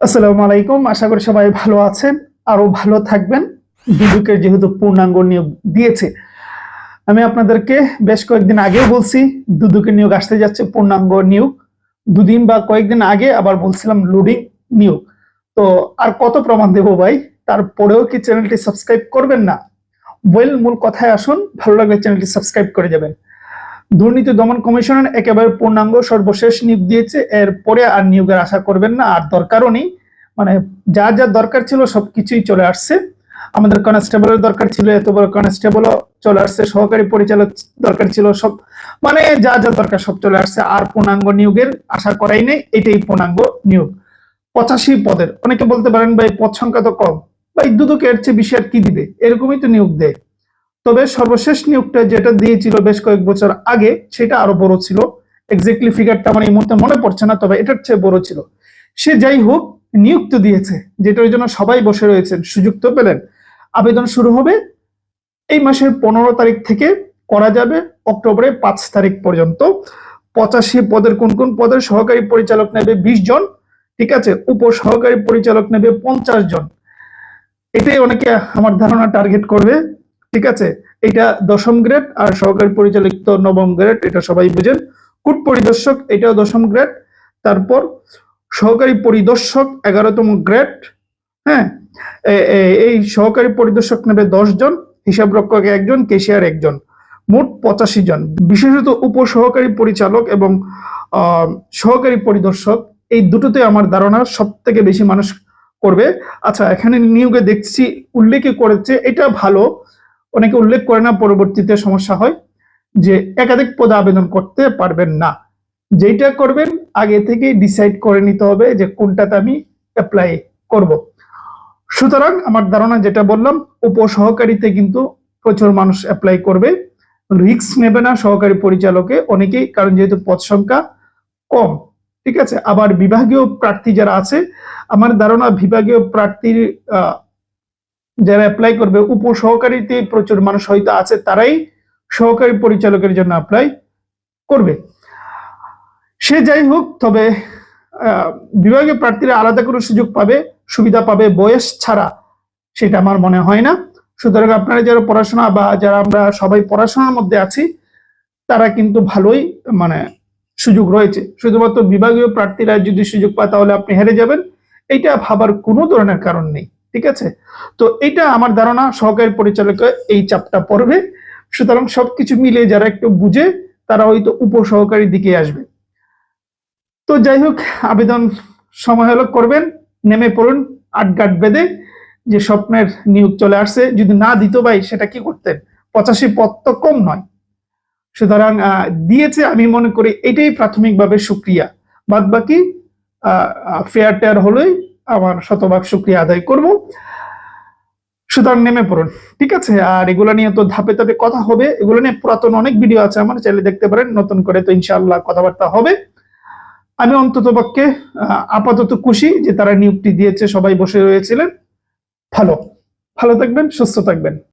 আসসালামু আলাইকুম। আশা করি সবাই ভালো আছেন আরও ভালো থাকবেন। দুদুকের যেহেতু পূর্ণাঙ্গ নিয়োগ দিয়েছে, আমি আপনাদেরকে বেশ কয়েকদিন আগেও বলছি দুদুকের নিয়োগ আসতে যাচ্ছে, পূর্ণাঙ্গ নিয়োগ। দুদিন বা কয়েকদিন আগে আবার বলছিলাম লোডিং নিয়োগ। তো আর কত প্রমাণ দেবো ভাই? তারপরেও কি চ্যানেলটি সাবস্ক্রাইব করবেন না? ওয়েল মূল কথায় আসুন, ভালো লাগলে চ্যানেলটি সাবস্ক্রাইব করে যাবেন। দুর্নীতি দমন কমিশনের একেবারে পূর্ণাঙ্গ সর্বশেষ নিয়োগ দিয়েছে। এরপরে আর নিয়োগের আশা করবেন না, আর দরকারও নেই। মানে যা যা দরকার ছিল সবকিছুই চলে আসছে। আমাদের কনস্টেবলের দরকার ছিল, এত বড় কনস্টেবলও চলে আসছে, সহকারী পরিচালক দরকার ছিল, সব মানে যা যা দরকার সব চলে আসছে। আর পূর্ণাঙ্গ নিয়োগের আশা করাই নেই, এটাই পূর্ণাঙ্গ নিয়োগ। পঁচাশি পদের, অনেকে বলতে পারেন, ভাই, পদ সংখ্যা তো কম। ভাই দুদকে এর চেয়ে বেশি আর কি দিবে? এরকমই তো নিয়োগ দেয়। তবে সর্বশেষ নিয়োগটা যেটা দিয়েছিল বেশ কয়েক বছর আগে, সেটা আরও বড় ছিল। এক্স্যাক্টলি ফিগারটা আমার এই মুহূর্তে মনে পড়ছে না, তবে এটার চেয়ে বড় ছিল। সে যাই হোক নিযুক্ত দিয়েছে, যেটার জন্য সবাই বসে রয়েছেন, সুযোগ তো পেলেন। আবেদন শুরু হবে এই মাসের পনেরো তারিখ থেকে, করা যাবে অক্টোবরের পাঁচ তারিখ পর্যন্ত। পঁচাশি পদের কোন কোন পদের সহকারী পরিচালক নেবে বিশ জন, ঠিক আছে? উপ সহকারী পরিচালক নেবে পঞ্চাশ জন। এটাই অনেকে আমার ধারণা টার্গেট করবে। ঠিক আছে? এটা দশম গ্রেড আর সহকারী পরিচালিত নবম গ্রেড এটা সবাই বুঝেন। কুট পরিদর্শক, এটাও দশম গ্রেড তারপর সহকারী পরিদর্শক, এগারোতম গ্রেড হ্যাঁ? এই সহকারী পরিদর্শক নেবে দশ জন, হিসাব রক্ষক একজন, কেশিয়ার একজন। মোট পঁচাশি জন। বিশেষত উপ সহকারী পরিচালক এবং সহকারী পরিদর্শক, এই দুটোতে আমার ধারণা সব থেকে বেশি মানুষ করবে। আচ্ছা এখানে নিয়োগে দেখছি, উল্লেখ করেছে, এটা ভালো। অনেকে উল্লেখ করে না, পরবর্তীতে সমস্যা হয় যে একাধিক পদে আবেদন করতে পারবেন না। যেটা করবেন, আগে থেকে ডিসাইড করে নিতে হবে যে কোনটাতে আমি অ্যাপ্লাই করব। সুতরাং আমার ধারণা যেটা বললাম, উপসহকারীতে কিন্তু প্রচুর মানুষ অ্যাপ্লাই করবে। রিস্ক নেবে না, সহকারী পরিচালকে। অনেকেই, কারণ যেহেতু পদ সংখ্যা কম, ঠিক আছে? আবার বিভাগীয় প্রার্থী যারা আছে, আমার ধারণা বিভাগীয় প্রার্থীর যারা অ্যাপ্লাই করবে, উপসহকারীতে প্রচুর মানুষ হয়তো আছে, তারাই সহকারী পরিচালকের জন্য অ্যাপ্লাই করবে। সে যাই হোক, তবে বিভাগীয় প্রার্থীরা আলাদা করে সুযোগ পাবে, সুবিধা পাবে, বয়স ছাড়া, সেটা আমার মনে হয় না। সুতরাং আপনারা যারা পড়াশোনা বা যারা আমরা সবাই পড়াশোনার মধ্যে আছি, তারা কিন্তু ভালোই মানে সুযোগ রয়েছে। শুধুমাত্র বিভাগীয় প্রার্থীরা যদি সুযোগ পায়, তাহলে আপনি হেরে যাবেন। এটা ভাবার কোনো ধরনের কারণ নেই। ঠিক আছে? তো এটা আমার ধারণা সহকারী পরিচালক এই চাপটা পড়বে। সুতরাং সবকিছু মিলে যারা একটু বুঝে, তারা হয়তো উপসহকারী দিকে আসবে। তো যাই হোক, আবেদন সময় হলো, করবেন, নেমে পড়ুন আটগাট বেঁধে যে স্বপ্নের নিয়োগ চলে আসছে। যদি না দিত ভাই, সেটা কি করতেন? পঁচাশি পদ তো কম নয়। সুতরাং দিয়েছে, আমি মনে করি এটাই প্রাথমিকভাবে সুক্রিয়া। বাদ বাকি ফেয়ার টেয়ার হলেই আমার শতভাগ সুক্রিয়া আদায় করব। সুতরাং নেমে পড়ুন, ঠিক আছে? আর এগুলো নিয়ে তো ধাপে ধাপে কথা হবে। এগুলো নিয়ে পুরাতন অনেক ভিডিও আছে আমার, চাইলে দেখতে পারেন। নতুন করে তো ইনশাআল্লাহ কথাবার্তা হবে। আমি অন্তত পক্ষে আপাতত খুশি যে তারা নিয়োগটি দিয়েছে, সবাই বসে রয়েছিলেন। ভালো। ভালো থাকবেন, সুস্থ থাকবেন।